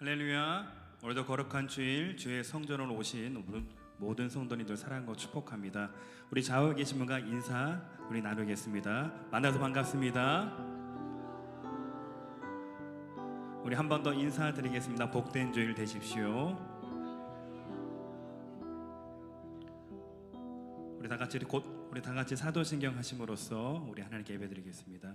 할렐루야. 오늘도 거룩한 주일 주의 성전으로 오신 모든- 성도님들 사랑과 축복합니다. 우리 좌우에 계신 분과 인사 우리 나누겠습니다. 만나서 반갑습니다. 우리 한 번 더 인사드리겠습니다. 복된 주일 되십시오. 우리 다 같이 곧 우리 다 같이 사도신경 하심으로써 우리 하나님께 예배드리겠습니다.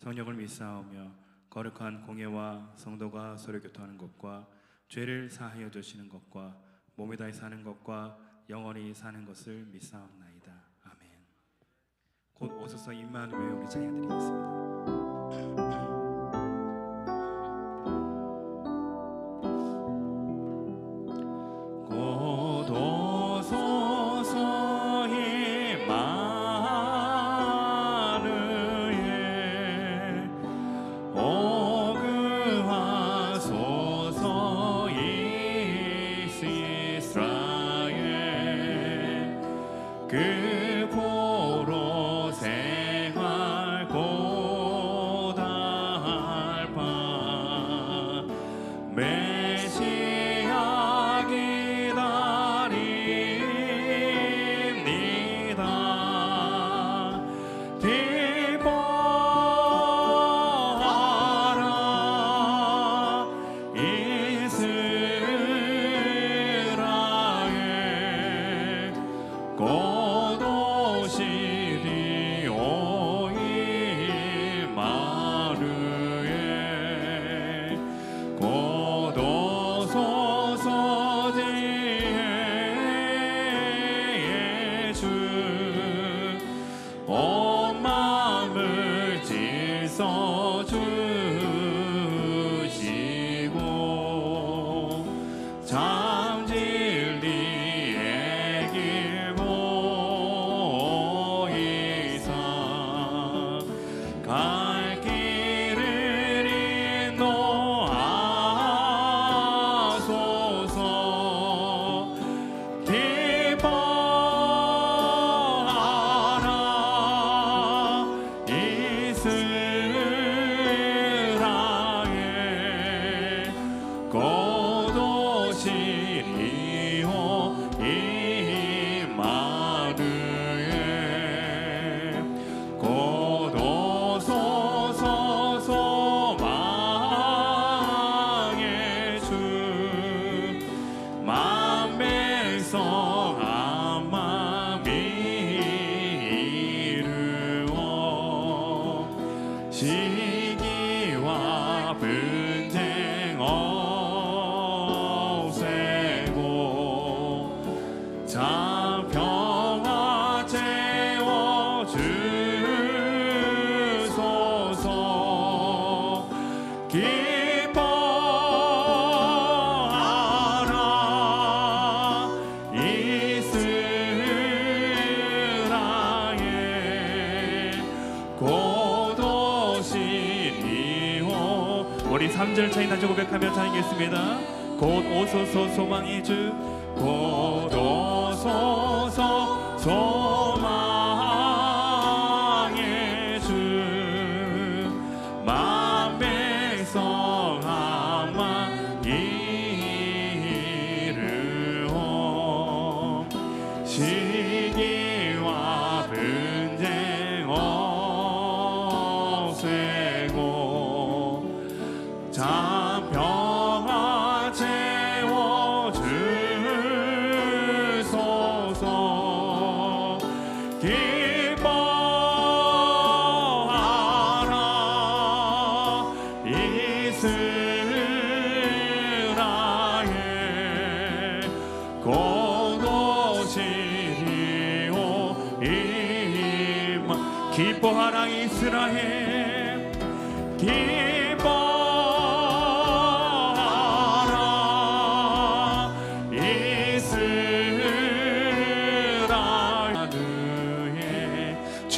성령을 믿사오며 거룩한 공예와 성도가 서로 교통하는 것과 죄를 사하여 주시는 것과 몸에 다해 사는 것과 영원히 사는 것을 믿사옵나이다. 아멘. 곧 오소서 임마누엘 우리 찬양 드리겠습니다. 질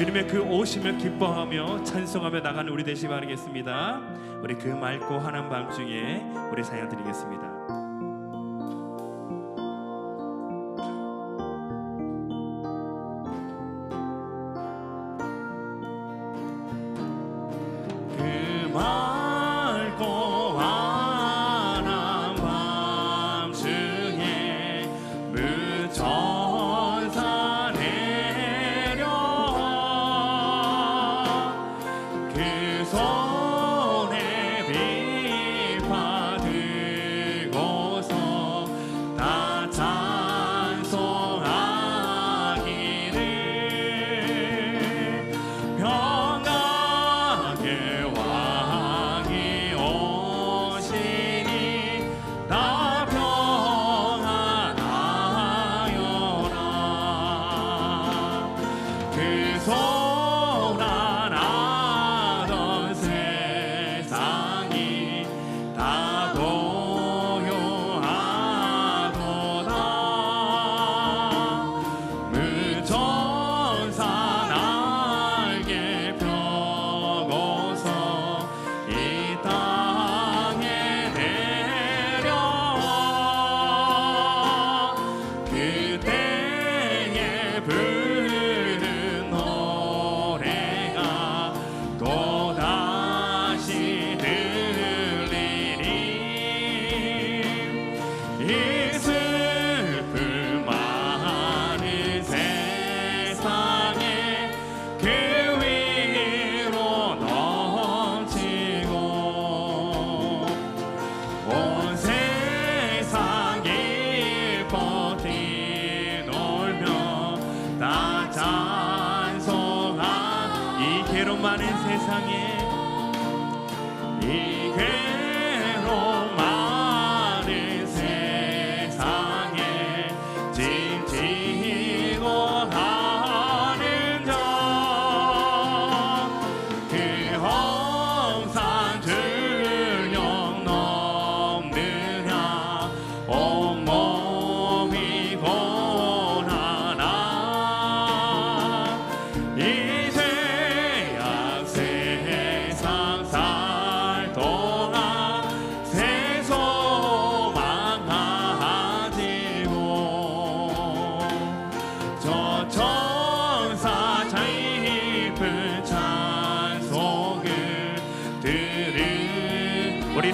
주님의 그 오심을 기뻐하며 찬송하며 나가는 우리 되시기 바라겠습니다. 우리 그 맑고 환한 밤중에 우리 사연 드리겠습니다.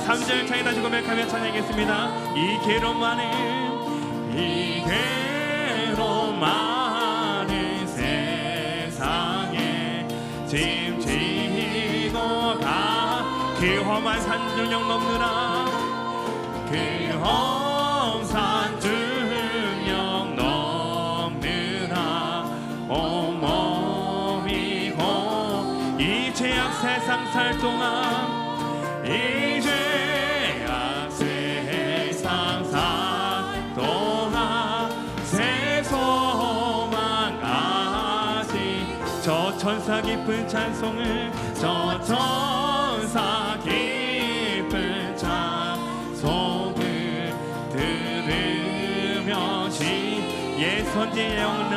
3절 차이 다시 고백하며 찬양했습니다. 이 괴로만에 이 괴로만에 세상에 짐 지고 가 그 괴험한 산중령 넘느라 그 괴험 산중령 넘느라 온몸이 고이 죄악 세상 살동 깊은 찬송을 저 천사 깊은 찬송을 들으며 시 예선지 영을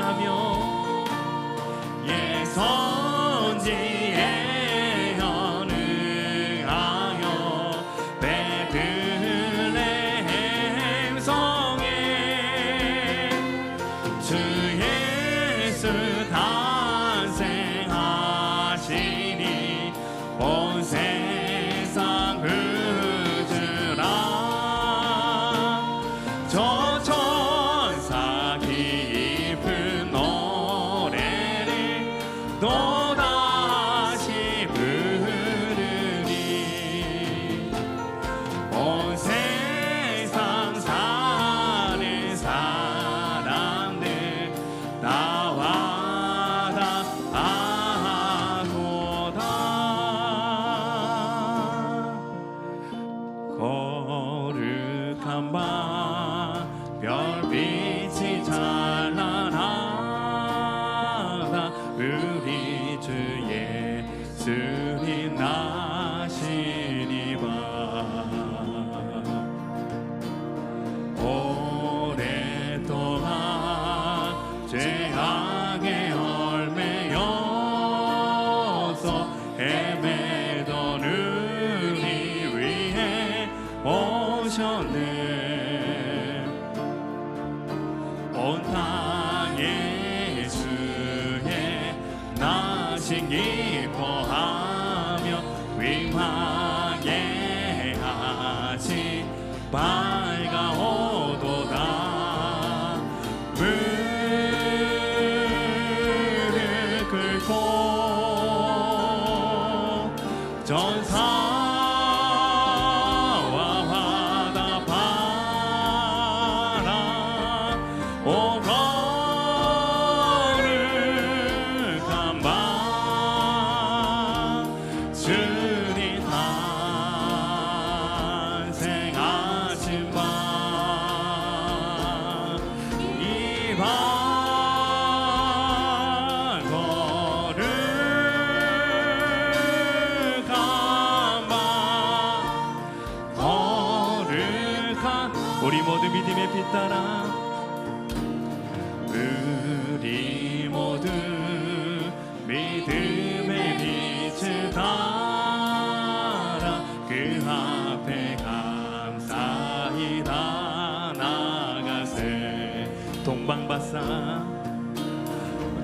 아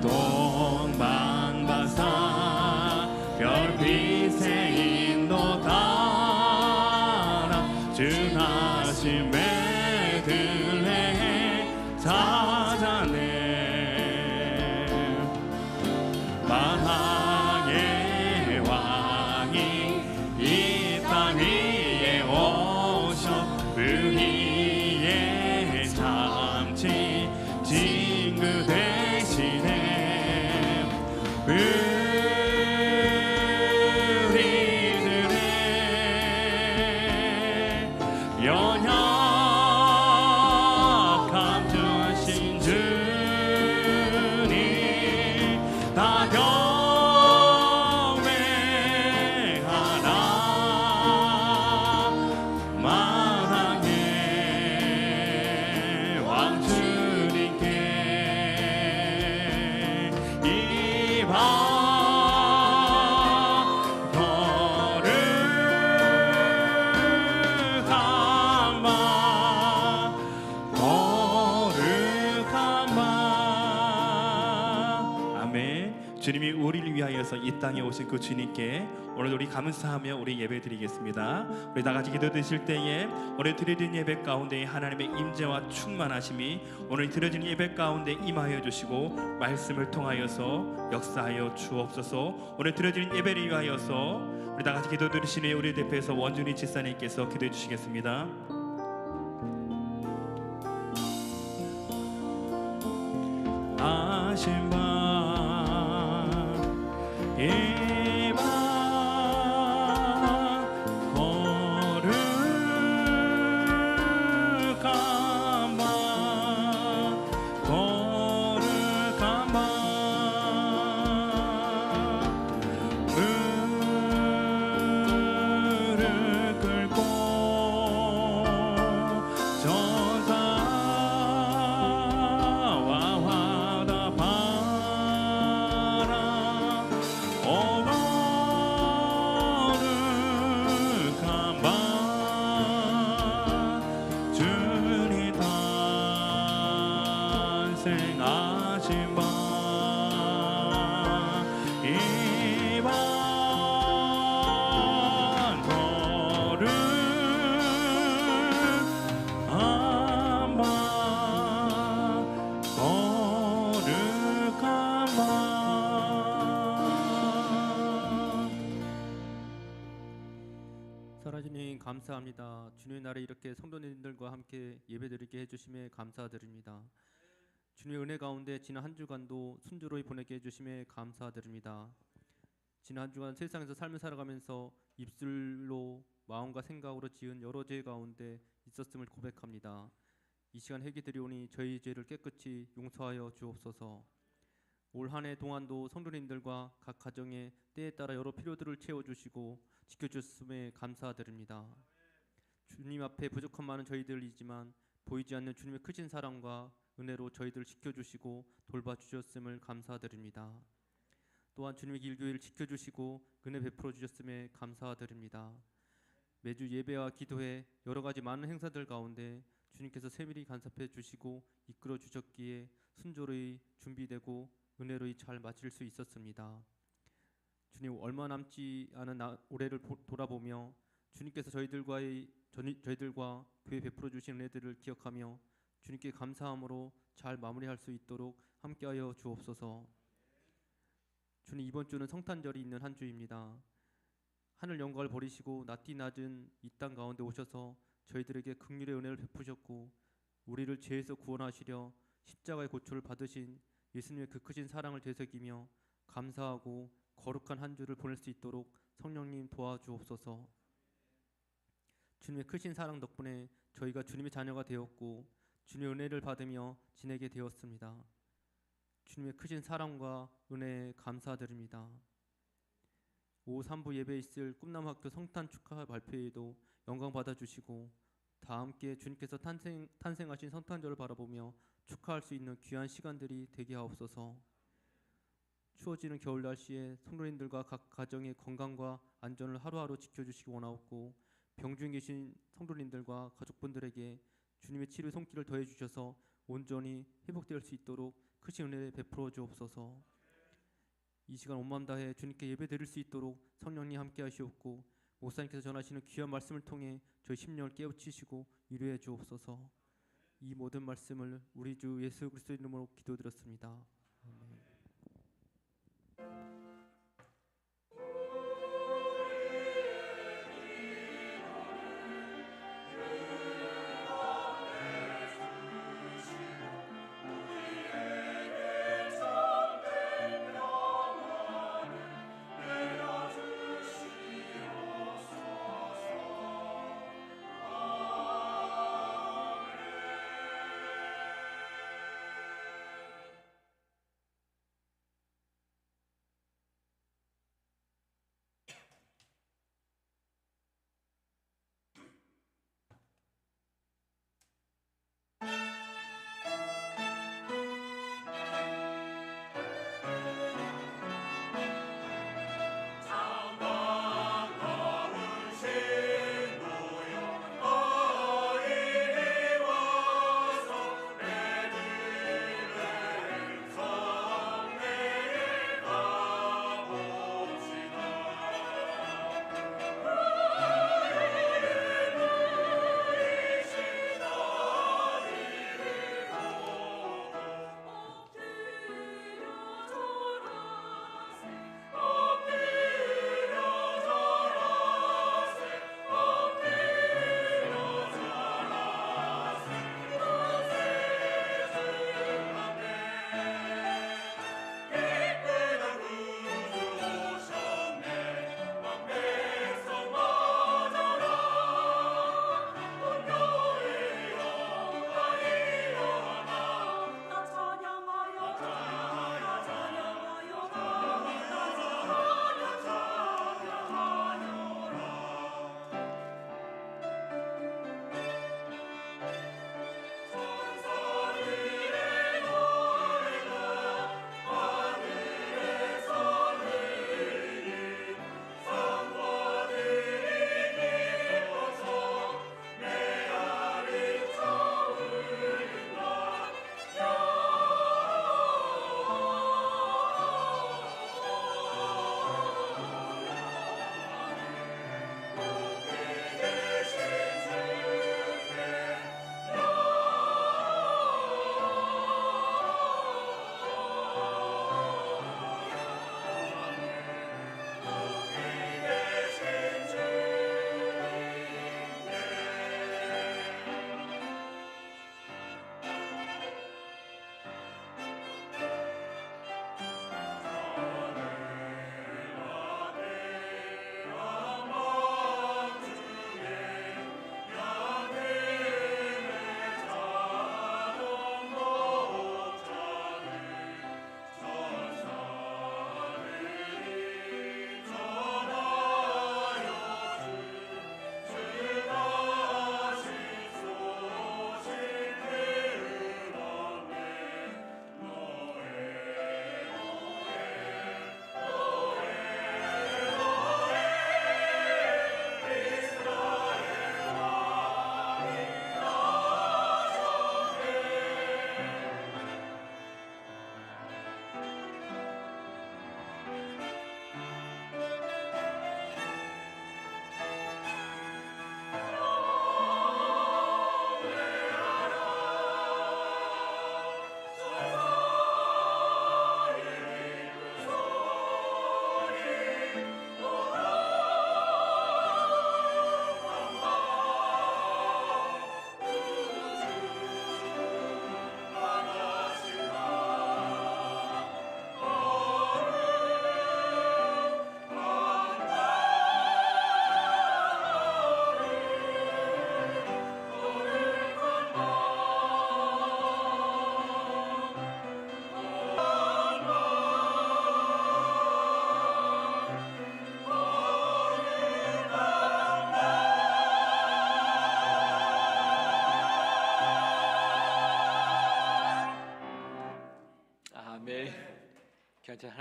동방바사 별빛 주님 땅에 오신 그 주님께 오늘 우리 감사하며 우리 예배 드리겠습니다. 우리 다 같이 기도 드실 때에 오늘 드려진 예배 가운데 하나님의 임재와 충만하심이 오늘 드려진 예배 가운데 임하여 주시고 말씀을 통하여서 역사하여 주옵소서. 오늘 드려진 예배를 위하여서 우리 다 같이 기도 드리시니 우리 대표에서 원준이 지사님께서 기도해 주시겠습니다. 아신 밤 이 주님의 날에 이렇게 성도님들과 함께 예배드리게 해주심에 감사드립니다. 주님의 은혜 가운데 지난 한 주간도 순조로이 보내게 해주심에 감사드립니다. 지난 한 주간 세상에서 삶을 살아가면서 입술로 마음과 생각으로 지은 여러 죄 가운데 있었음을 고백합니다. 이 시간 회개 드리오니 저희 죄를 깨끗이 용서하여 주옵소서. 올 한 해 동안도 성도님들과 각 가정의 때에 따라 여러 필요들을 채워주시고 지켜주셨음에 감사드립니다. 주님 앞에 부족한 많은 저희들이지만 보이지 않는 주님의 크신 사랑과 은혜로 저희들 지켜주시고 돌봐주셨음을 감사드립니다. 또한 주님의 길교회를 지켜주시고 은혜 베풀어 주셨음에 감사드립니다. 매주 예배와 기도회 여러 가지 많은 행사들 가운데 주님께서 세밀히 간섭해 주시고 이끌어 주셨기에 순조로이 준비되고 은혜로이 잘 마칠 수 있었습니다. 주님 얼마 남지 않은 나- 올해를 보- 돌아보며 주님께서 저희들과의 저희- 저희들과 교회 베풀어 주신 은혜들을 기억하며 주님께 감사함으로 잘 마무리할 수 있도록 함께하여 주옵소서. 주님 이번 주는 성탄절이 있는 한 주입니다. 하늘 영광을 버리시고 낮디 낮은 이 땅 가운데 오셔서 저희들에게 극률의 은혜를 베푸셨고 우리를 죄에서 구원하시려 십자가의 고초를 받으신 예수님의 그 크신 사랑을 되새기며 감사하고 거룩한 한 주를 보낼 수 있도록 성령님 도와주옵소서. 주님의 크신 사랑 덕분에 저희가 주님의 자녀가 되었고 주님의 은혜를 받으며 지내게 되었습니다. 주님의 크신 사랑과 은혜에 감사드립니다. 오후 3부 예배에 있을 꿈나무학교 성탄 축하 발표에도 영광 받아 주시고 다 함께 주님께서 탄생, 탄생하신 성탄절을 바라보며 축하할 수 있는 귀한 시간들이 되게 하옵소서. 추워지는 겨울 날씨에 성도님들과 각 가정의 건강과 안전을 하루하루 지켜주시기 원하옵고 병중에 계신 성도님들과 가족분들에게 주님의 치료 손길을 더해 주셔서 온전히 회복될 수 있도록 크신 은혜 베풀어 주옵소서. 이 시간 온마음 다해 주님께 예배 드릴 수 있도록 성령님 함께 하시옵고 목사님께서 전하시는 귀한 말씀을 통해 저희 심령을 깨우치시고 위로해 주옵소서. 이 모든 말씀을 우리 주 예수 그리스도 이름으로 기도드렸습니다.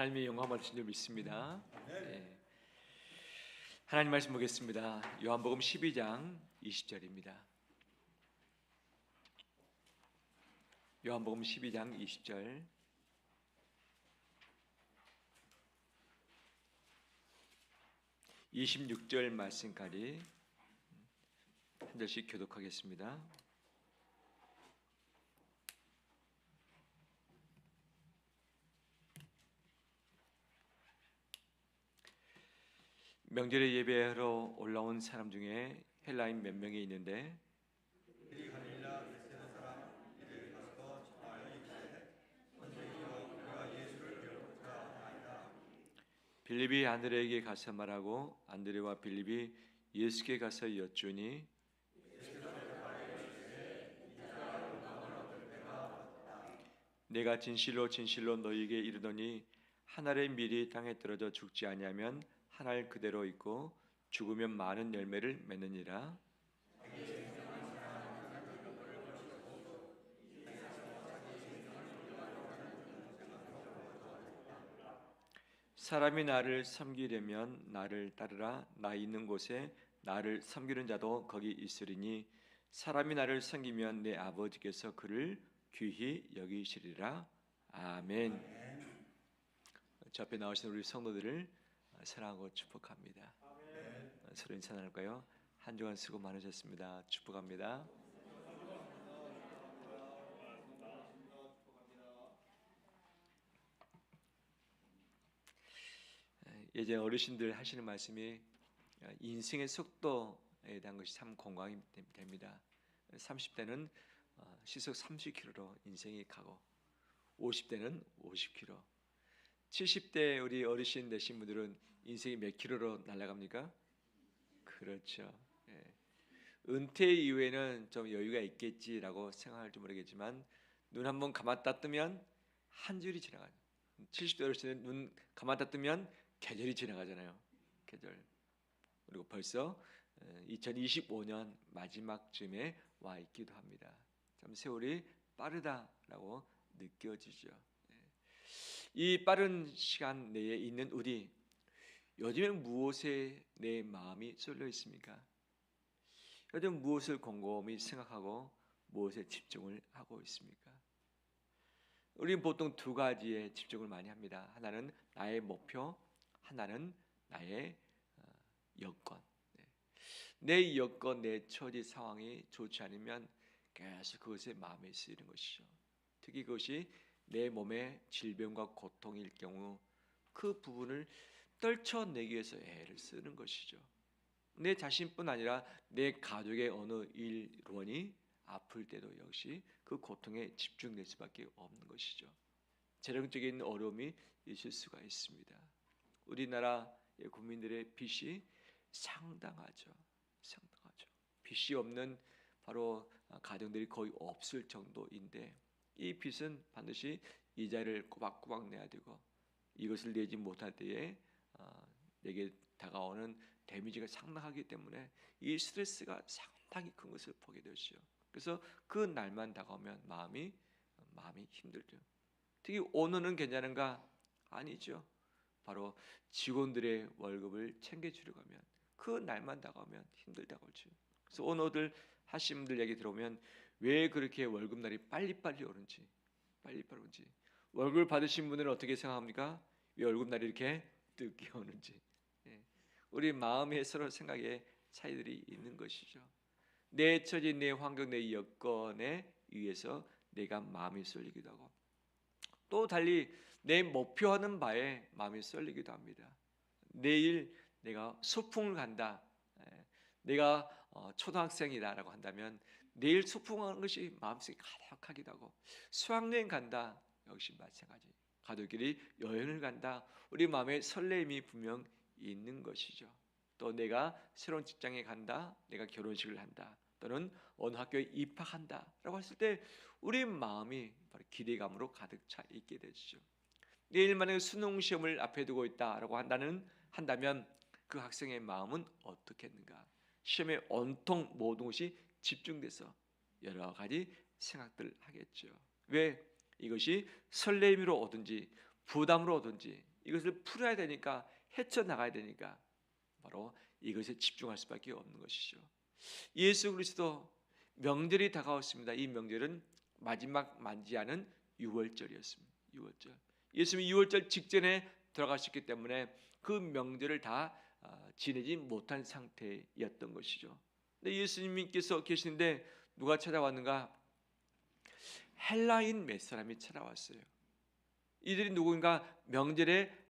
하나님의 영광 받으신 줄 믿습니다. 네. 하나님 말씀 보겠습니다. 요한복음 12장 20절입니다. 요한복음 12장 20절. (26절) 말씀까지 한 절씩 교독하겠습니다. 명절에 예배하러 올라온 사람 중에 헬라인 몇 명이 있는데? 빌립이 안드레에게 가서 말하고 안드레와 빌립이 예수께 가서 여쭈니? 내가 진실로 진실로 너희에게 이르더니 한 알의 밀이 땅에 떨어져 죽지 아니하면 한 알 그대로 있고 죽으면 많은 열매를 맺느니라. 사람이 나를 섬기려면 나를 따르라. 나 있는 곳에 나를 섬기는 자도 거기 있으리니 사람이 나를 섬기면 내 아버지께서 그를 귀히 여기시리라. 아멘. 저 앞에 나오신 우리 성도들을 사랑하고 축복합니다. 서로 인사 나눌까요? 한 주간 수고 많으셨습니다. 축복합니다. 예전 어르신들 하시는 말씀이 인생의 속도에 대한 것이 참 공감이 됩니다. 30대는 어, 시속 30km로 인생이 가고 50대는 50km 70대 우리 어르신 되신 분들은 인생이 몇 킬로로 날아갑니까? 그렇죠. 예. 은퇴 이후에는 좀 여유가 있겠지라고 생각할지 모르겠지만 눈 한번 감았다 뜨면 한 줄이 지나가요. 70대 어르신은 눈 감았다 뜨면 계절이 지나가잖아요. 계절. 그리고 벌써 2025년 마지막쯤에 와 있기도 합니다. 참 세월이 빠르다라고 느껴지죠. 이 빠른 시간 내에 있는 우리 요즘에 무엇에 내 마음이 쏠려 있습니까? 요즘 무엇을 곰곰이 생각하고 무엇에 집중을 하고 있습니까? 우리는 보통 두 가지에 집중을 많이 합니다. 하나는 나의 목표, 하나는 나의 어, 여건. 네. 내 여건, 내 처지 상황이 좋지 않으면 계속 그것에 마음이 쓰이는 것이죠. 특히 그것이 내 몸에 질병과 고통일 경우 그 부분을 떨쳐내기 위해서 애를 쓰는 것이죠. 내 자신뿐 아니라 내 가족의 어느 일원이 아플 때도 역시 그 고통에 집중될 수밖에 없는 것이죠. 재정적인 어려움이 있을 수가 있습니다. 우리나라의 국민들의 빚이 상당하죠. 상당하죠. 빚이 없는 바로 가정들이 거의 없을 정도인데 이 빚은 반드시 이자를 꼬박꼬박 내야 되고 이것을 내지 못할 때에 어, 내게 다가오는 데미지가 상당하기 때문에 이 스트레스가 상당히 큰 것을 보게 되죠. 그래서 그 날만 다가오면 마음이 마음이 힘들죠. 특히 오늘은 괜찮은가 아니죠. 바로 직원들의 월급을 챙겨주려고 하면 그 날만 다가오면 힘들다고 하죠. 그래서 오늘들 하신 분들 얘기 들어오면 왜 그렇게 월급 날이 빨리빨리 오는지 빨리빨리 오는지 월급을 받으신 분들은 어떻게 생각합니까? 왜 월급 날이 이렇게 늦게 오는지 예. 우리 마음의 서로 생각에 차이들이 있는 것이죠. 내 처지, 내 환경, 내 여건에 의해서 내가 마음이 쏠리기도 하고 또 달리 내 목표하는 바에 마음이 쏠리기도 합니다. 내일 내가 소풍을 간다. 예. 내가 어, 초등학생이다라고 한다면 내일 소풍하는 것이 마음속에 가득하기도 하고 수학여행 간다. 역시 마찬가지. 가족끼리 여행을 간다. 우리 마음에 설렘이 분명 있는 것이죠. 또 내가 새로운 직장에 간다. 내가 결혼식을 한다. 또는 어느 학교에 입학한다라고 했을 때 우리 마음이 바로 기대감으로 가득 차 있게 되죠. 내일 만약에 수능 시험을 앞에 두고 있다라고 한다는 한다면 그 학생의 마음은 어떻겠는가? 시험에 온통 모든 것이 집중돼서 여러 가지 생각들 하겠죠. 왜 이것이 설렘으로 오든지 부담으로 오든지 이것을 풀어야 되니까 헤쳐 나가야 되니까 바로 이것에 집중할 수밖에 없는 것이죠. 예수 그리스도 명절이 다가왔습니다. 이 명절은 마지막 만지않은 유월절이었습니다. 유월절. 예수님이 유월절 직전에 돌아가셨기 때문에 그 명절을 다 아, 지내지 못한 상태였던 것이죠. 근데 예수님께서 계시는데 누가 찾아왔는가? 헬라인 몇 사람이 찾아왔어요. 이들이 누군가 명절에